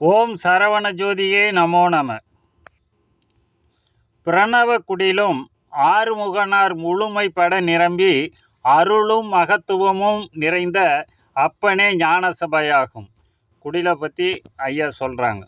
ஓம் சரவண ஜோதியே நமோ நம. பிரணவ குடிலும் ஆறுமுகனார் முழுமைப்பட நிரம்பி அருளும் மகத்துவமும் நிறைந்த அப்பனே ஞான சபையாகும் பற்றி ஐயா சொல்கிறாங்க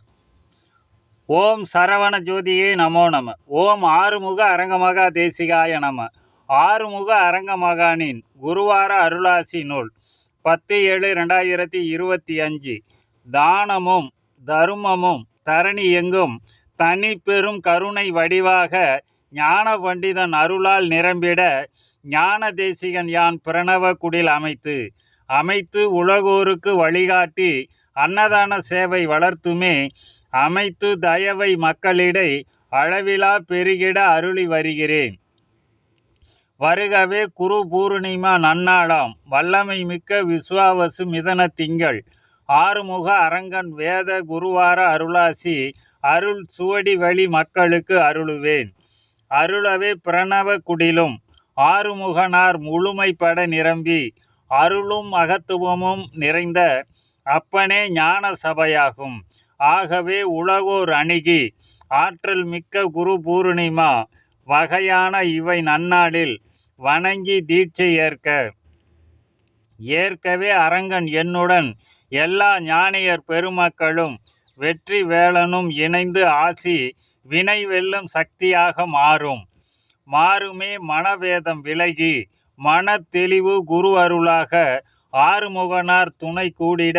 ஓம் சரவண ஜோதியே நமோ நம. ஓம் ஆறுமுக அரங்கமகா தேசிகாய நம. ஆறுமுக அரங்கமகானின் குருவார அருளாசி நூல் பத்து ஏழு ரெண்டாயிரத்தி இருபத்தி அஞ்சு. தானமும் தருமமும் தரணி எங்கும் தனி பெரும் கருணை வடிவாக ஞான பண்டிதன் அருளால் நிரம்பிட ஞான தேசிகன் யான் பிரணவ குடில் அமைத்து அமைத்து உலகோருக்கு வழிகாட்டி அன்னதான சேவை வளர்த்துமே அமைத்து தயவை மக்களிடை அளவிலா பெருகிட அருளி வருகிறேன். வருகவே குரு பூர்ணிமா நன்னாளாம் வல்லமை மிக்க விஸ்வாவசு மிதன திங்கள் ஆறுமுக அரங்கன் வேத குருவார அருளாசி அருள் சுவடி வழி மக்களுக்கு அருளுவேன். அருளவே பிரணவ குடிலும் ஆறுமுகனார் முழுமைப்பட நிரம்பி அருளும் மகத்துவமும் நிறைந்த அப்பனே ஞான சபையாகும். ஆகவே உலகோர் அணுகி ஆற்றல் மிக்க குரு பூர்ணிமா வகையான இவை நன்னாளில் வணங்கி தீட்சை ஏற்க. ஏற்கவே அரங்கன் என்னுடன் எல்லா ஞானியர் பெருமக்களும் வெற்றி வேளனும் இணைந்து ஆசி வினை வெல்லும் சக்தியாக மாறும். மாறுமே மனவேதம் விலகி மன தெளிவு குரு அருளாக ஆறுமுகனார் துணை கூடிட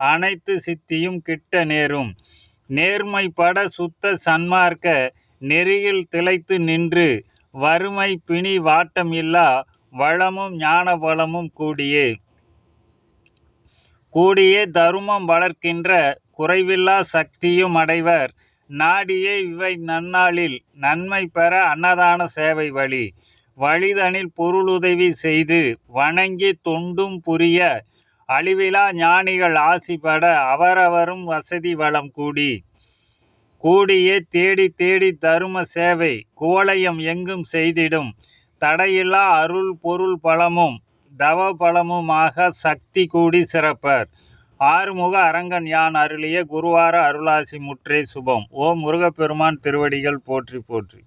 அனைத்து சித்தியும் கிட்ட நேரும். நேர்மைப்பட சுத்த சன்மார்க்க நெறியில் திளைத்து நின்று வறுமை பிணி வாட்டமில்லா வளமும் ஞான வளமும் கூடியே. கூடியே தருமம் வளர்க்கின்ற குறைவில்லா சக்தியும் அடைவர். நாடியே இவை நன்னாளில் நன்மை பெற அன்னதான சேவை வழி. வழிதனில் பொருளுதவி செய்து வணங்கி தொண்டும் புரிய அழிவிலா ஞானிகள் ஆசிபட அவரவரும் வசதி வளம் கூடி. கூடியே தேடி தேடி தரும சேவை குவளையம் எங்கும் செய்திடும். தடையில்லா அருள் பொருள் பலமும் தவ பலமுமாக சக்தி கூடி சிறப்பர். ஆறுமுக அரங்கன் யான் அருளிய குருவார அருளாசி முற்றே சுபம். ஓ முருகப்பெருமான் திருவடிகள் போற்றி போற்றி.